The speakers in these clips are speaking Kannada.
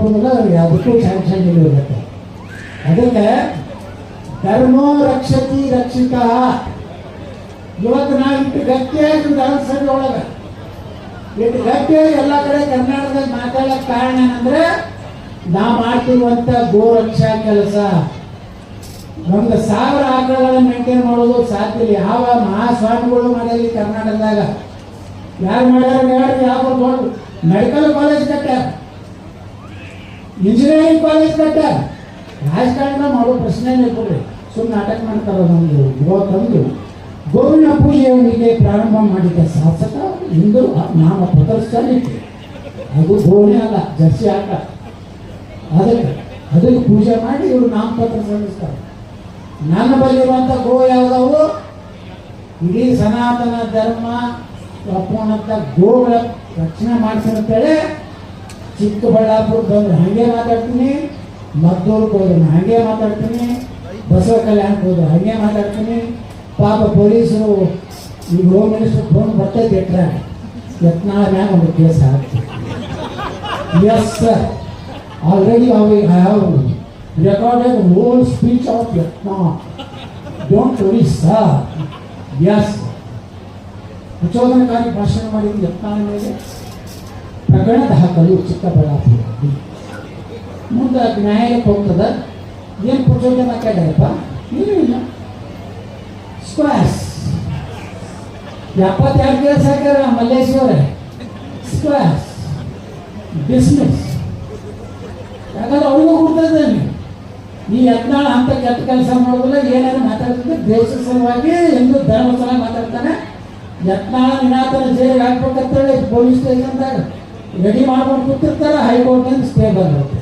ಬಂದ್ರೆ ಅದಕ್ಕೂ ಸ್ಯಾಂಕ್ಷನ್ ಇರುತ್ತೆ. ಅದಕ್ಕೆ ಧರ್ಮೋ ರಕ್ಷತಿ ರಕ್ಷಿತ. ಇವತ್ತು ನಾವು ಇಟ್ಟು ಗಟ್ಟಿಯಾಗಿ ಧರ್ಮಸಭೆ ಒಳಗೆ. ಇಟ್ಟು ಗಟ್ಟಿಯಾಗಿ ಎಲ್ಲ ಕಡೆ ಕರ್ನಾಟಕದಲ್ಲಿ ಮಾತಾಡೋಕೆ ಕಾರಣ ಏನಂದ್ರೆ ನಾ ಮಾಡ್ತಿರುವಂತ ಗೋರಕ್ಷಾ ಕೆಲಸ. ಒಂದು ಸಾವಿರ ಆಕಳಗಳನ್ನು ಮೇಂಟೈನ್ ಮಾಡೋದು ಸಾಧ್ಯ ಇಲ್ಲ. ಯಾವ ಮಹಾಸ್ವಾಮಿಗಳು ಮಾಡಲಿ ಕರ್ನಾಟಕದಾಗ? ಯಾರು ಮಾಡ್ಯಾರ? ಯಾರು ಯಾವ ದೊಡ್ಡ ಮೆಡಿಕಲ್ ಕಾಲೇಜ್ ಕಟ್ಟ್ಯಾರ. ಇಂಜಿನಿಯರಿಂಗ್ ಕಾಲೇಜ್ ಕಟ್ಟ. ರಾಜಕಾರಣ ಮಾಡೋ ಪ್ರಶ್ನೆ ಕೊಡ್ರಿ ಸುಮ್ಮನೆ ನಾಟಕ ಮಾಡ್ತಾರ ನಮ್ದು ಗೋ ತಂದು ಗೋವಿನ ಪೂಜೆಯೊಂದಿಗೆ ಪ್ರಾರಂಭ ಮಾಡಿದ ಶಾಸಕ ಇಂದು ನಾಮ ಪ್ರದರ್ಶನಕ್ಕೆ ಅದು ಗೋವಿನ ಅಲ್ಲ, ಜರ್ಸಿ ಆಟ. ಅದಕ್ಕೆ ಅದಕ್ಕೆ ಪೂಜೆ ಮಾಡಿ ಇವರು ನಾಮಪತ್ರ ಸಲ್ಲಿಸ್ತಾರೆ. ನನ್ನ ಬಲ್ಲಿರುವಂಥ ಗೋ ಯಾವುದವು? ಇಡೀ ಸನಾತನ ಧರ್ಮ ಒಪ್ಪುವಂಥ ಗೋಗಳ ರಕ್ಷಣೆ ಮಾಡಿಸಿರ್ತೇಳಿ ಚಿಕ್ಕಬಳ್ಳಾಪುರ ಬಂದ್ರೆ ಹಾಗೆ ಮಾತಾಡ್ತೀನಿ ಮದ್ದೂರ್ಗೆ ಹೋದ್ರೆ ಹಾಗೆ ಮಾತಾಡ್ತೀನಿ ಬಸವ ಕಲ್ಯಾಣಕ್ಕೆ ಹೋದ್ರೆ ಹಾಗೆ ಮಾತಾಡ್ತೀನಿ ಪಾಪ ಪೊಲೀಸರು ಈಗ ಹೋಮ್ ಮಿನಿಸ್ಟರ್ ಫೋನ್ ಬರ್ತೈತೆ ಎಟ್ರ ಯತ್ನಾಳ ಮ್ಯಾಗ ಒಂದು ಕೇಸ್ ಹಾಕ್ತೀವಿ yes sir already I have recorded whole speech of Yatnal don't worry sir yes ಪ್ರಚೋದನಕಾರಿ ಭಾಷಣ ಮಾಡಿದ ಯತ್ನಾಳ ಮೇಲೆ ಪ್ರಕರಣ ದಾಖಲು ಚಿಕ್ಕಬಳ್ಳಾಪುರದಲ್ಲಿ ಮುಂದೆ ನ್ಯಾಯಾಲಯಕ್ಕೆ ಹೋಗ್ತದ. ಏನು ಪ್ರಚೋದನ ಕೇಳ್ಯಾರಪ್ಪ ಏನೂ ಇಲ್ಲ. ಸ್ಕ್ವಾಸ್ ಎಪ್ಪತ್ತೆರಡು ಕೇಸ್ ಹಾಕ್ಯಾರ ಮಲ್ಲೇಶ್ವರ. ಸ್ಕ್ವಾಸ್ ಬಿಸ್ನೆಸ್ ಯಾಕಂದ್ರೆ ಅವ್ರಿಗೂ ಕೊಡ್ತದೆ ನೀ ಈ ಯತ್ನಾಳ ಅಂತ ಕೆಟ್ಟ ಕೆಲಸ ಮಾಡೋದಿಲ್ಲ ಏನಾದ್ರು ಮಾತಾಡ್ತಿದ್ರೆ ದೇಶ ಸಲುವಾಗಿ ಎಂದು ಧರ್ಮ ಸಲ ಮಾತಾಡ್ತಾನೆ. ಯತ್ನಾಳ ನಿನಾತನ ಜೈಲಿಗೆ ಹಾಕ್ಬೇಕಂತೇಳಿ ಪೊಲೀಸ್ ಸ್ಟೇಷನ್ದಾಗ ರೆಡಿ ಮಾಡ್ಕೊಂಡು ಕೂತಿರ್ತಾರೆ ಹೈಕೋರ್ಟ್ನಿಂದ ಸ್ಟೇ ಬಂದಿರುತ್ತೆ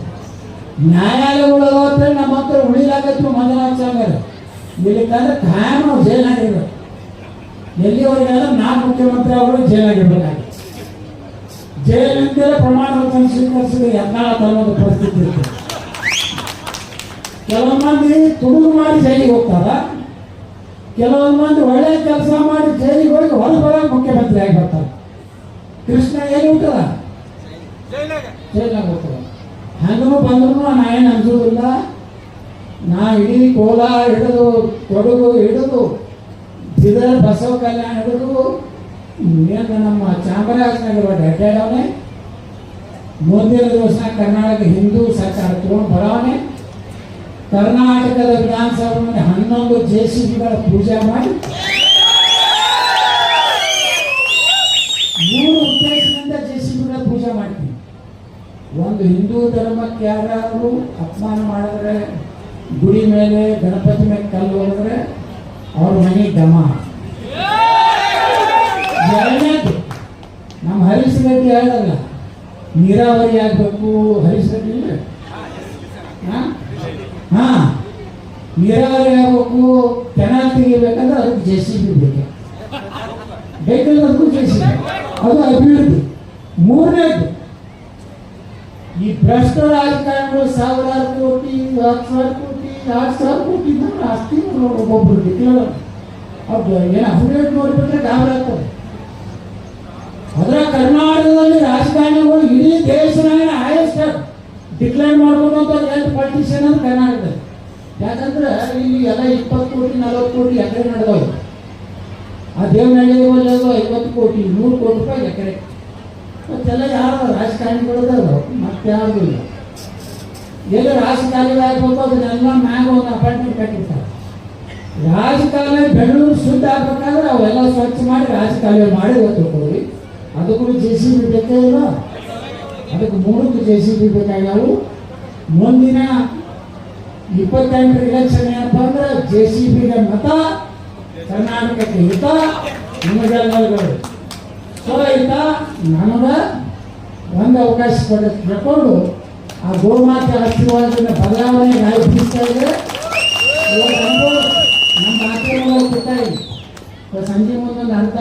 ನ್ಯಾಯಾಲಯಗಳು ಹೋದ್ರೆ ನಮ್ಮ ಹತ್ರ ಉಳಿಲಾಗತ್ತು ಮಂಜುನಾಥ್ ಸಾಗರ್ ಇಲ್ಲಿಕ್ಕಂದ್ರೆ ಖಾಯಂ ನಾವು ಜೈಲಾಗಿರ್ಬೇಕು ಎಲ್ಲಿವರೆಗೆ ನಾ ಮುಖ್ಯಮಂತ್ರಿ ಅವರು ಜೈಲಾಗಿರ್ಬೇಕಾಗಿ ಜೈಲಿನಿಂದಲೇ ಪ್ರಮಾಣ ವಚನ ಸ್ವೀಕರಿಸಿದ ಯತ್ನಾಳ ಅನ್ನೋದು ಪರಿಸ್ಥಿತಿ ಇರ್ತದೆ ಕೆಲವು ಮಂದಿ ತುಡುಗು ಮಾಡಿ ಜೈಲಿಗೆ ಹೋಗ್ತಾರ. ಕೆಲವೊಂದು ಮಂದಿ ಒಳ್ಳೆ ಕೆಲಸ ಮಾಡಿ ಜೈಲಿಗೆ ಹೋಗಿ ಹೊರಗೆ ಬರೋಕೆ ಮುಖ್ಯಮಂತ್ರಿ ಆಗಿ ಬರ್ತಾರೆ. ಕೃಷ್ಣ ಏನು ಹುಟ್ಟದ ಜೈಲಾಗ ಹೋಗ್ತದ ಹಂಗೂ ಬಂದ್ರು ನಾ ಏನು ಅಂಜುವುದಿಲ್ಲ ನಾ ಇಡೀ ಕೋಲಾರ ಹಿಡಿದು ಕೊಡಗು ಹಿಡಿದು ಬೀದರ್ ಬಸವ ಕಲ್ಯಾಣ ಹಿಡಿದು ಏನು ನಮ್ಮ ಚಾಮರಾಜನಗರ ಅಡ್ಡಾಡವನೆ ಮುಂದಿನ ದಿವಸ ಕರ್ನಾಟಕ ಹಿಂದೂ ಸರ್ಕಾರ ತಗೊಂಡು ಬರವನೆ ಕರ್ನಾಟಕದ ವಿಧಾನಸಭೆ ಹನ್ನೊಂದು ಜೆ ಸಿ ಬಿಗಳ ಪೂಜೆ ಮಾಡಿ ಮೂರು ಉದ್ದೇಶದಿಂದ ಜೆ ಸಿ ಬಿಗಳ ಪೂಜೆ ಮಾಡ್ತೀವಿ ಒಂದು ಹಿಂದೂ ಧರ್ಮಕ್ಕೆ ಯಾರು ಅಪಮಾನ ಮಾಡಿದ್ರೆ, ಗುಡಿ ಮೇಲೆ ಗಣಪತಿ ಮೇಲೆ ಕಲ್ಲು ಹೋದ್ರೆ ಅವ್ರ ಮನೆ ದಮ. ಎರಡನೇದು, ನಮ್ಮ ಹರೀಶ್ ಹೇಳಲ್ಲ, ನೀರಾವರಿ ಆಗಬೇಕು, ಹರೀಶ್ ರೆಡ್ಡಿ ಹಾ? ನೀರಾವರಿ ಆಗಬೇಕು ಕೆನಾಲ್ ತೆಗಿಬೇಕಂದ್ರೆ ಅದಕ್ಕೆ ಜೆ ಸಿ ಬಿ ಬೇಕು. ಬೇಕಲ್ಲ ಅದಕ್ಕೂ ಜೆ ಸಿ ಬಿ ಅದು ಅಭಿವೃದ್ಧಿ. ಮೂರನೇದು, ಈ ಭ್ರಷ್ಟ ರಾಜಕಾರಣಿಗಳು ಸಾವಿರಾರು ಕೋಟಿ, ಹತ್ತು ಸಾವಿರ ಕೋಟಿ ಎರಡು ಸಾವಿರ ಕೋಟಿ ಇದ್ದಂದ್ರೆ ಆಸ್ತಿ ಒಬ್ಬೊಬ್ರು ಡಿಕ್ಲೇರ್ ಅವ್ರು ಏನು ಅಫಿಡೇವಿಟ್ ನೋಡಿಬಿಟ್ರೆ ಡಾಬರ್ ಆಗ್ತದೆ. ಅದರ ಕರ್ನಾಟಕದಲ್ಲಿ ರಾಜಕಾರಣಿಗಳು ಇಡೀ ದೇಶನಾಗ ಹೈಯೆಸ್ಟ್ ಡಿಕ್ಲೇರ್ ಮಾಡ್ಕೊಳ್ಳುವಂಥ ಎರಡು ಪಾಲಿಟಿಷಿಯನ್ ಅಂದ್ರೆ ಕರ್ನಾಟಕದಲ್ಲಿ. ಯಾಕಂದ್ರೆ ಇಲ್ಲಿ ಎಲ್ಲ ಇಪ್ಪತ್ತು ಕೋಟಿ, ನಲವತ್ತು ಕೋಟಿ ಎಕರೆ ನಡೆದವು. ಆ ದೇವನಹಳ್ಳಿ ಒಳ್ಳೆಯದು ಐವತ್ತು ಕೋಟಿ, ನೂರು ಕೋಟಿ ರೂಪಾಯಿ ಎಕರೆ. ಮತ್ತೆಲ್ಲ ಯಾರು ರಾಜಕಾರಣಿಗಳು ಮತ್ತೆ ಯಾರು ಇಲ್ಲ. ಎಲ್ಲ ರಾಜಕಾರಣಿಗಳು ಆಗ್ಬೇಕು ಅದನ್ನೆಲ್ಲ ಮ್ಯಾಗ ಒಂದು ಅಪಾರ್ಟ್ಮೆಂಟ್ ಕಟ್ಟಿರ್ತಾರೆ. ರಾಜಕಾಲುವೆ ಬೆಂಗಳೂರು ಶುದ್ಧ ಆಗ್ಬೇಕಾದ್ರೆ ಅವೆಲ್ಲ ಸ್ವಚ್ಛ ಮಾಡಿ ರಾಜಕಾಲುವೆ ಮಾಡಿ ತಿಳ್ಕೊಳ್ಳಿ ಅದಕ್ಕೂ ಜೆ ಸಿ ಬಿ ಬೇಕೇ ಇಲ್ಲ. ಅದಕ್ಕೆ ಮೂರಕ್ಕೆ ಜೆ ಸಿ ಬಿ ಬೇಕಾಗ್ಯಾವು ಮುಂದಿನ ಇಪ್ಪತ್ತೆಂಟು ಇಲೆಕ್ಷನ್ ಏನಪ್ಪ ಅಂದ್ರೆ ಜೆ ಸಿ ಬಿಗೆ ಮತ ಕರ್ನಾಟಕಕ್ಕೆ ಹಿತ ನಿಮಗೆಲ್ಲರಿಗೂ ಈಗ ನಮಗೆ ಒಂದು ಅವಕಾಶ ಕೊಡ ಆ ಗೋಮಾತೆ ಆಶೀರ್ವಾದದಿಂದ ಬದಲಾವಣೆ ಗಾಯ ಬೀಸ್ತಾ ಇದೆ. ನಮ್ಮ ಇದೆ ಸಂಜೆ ಮುಂದೊಂದು ಅರ್ಧ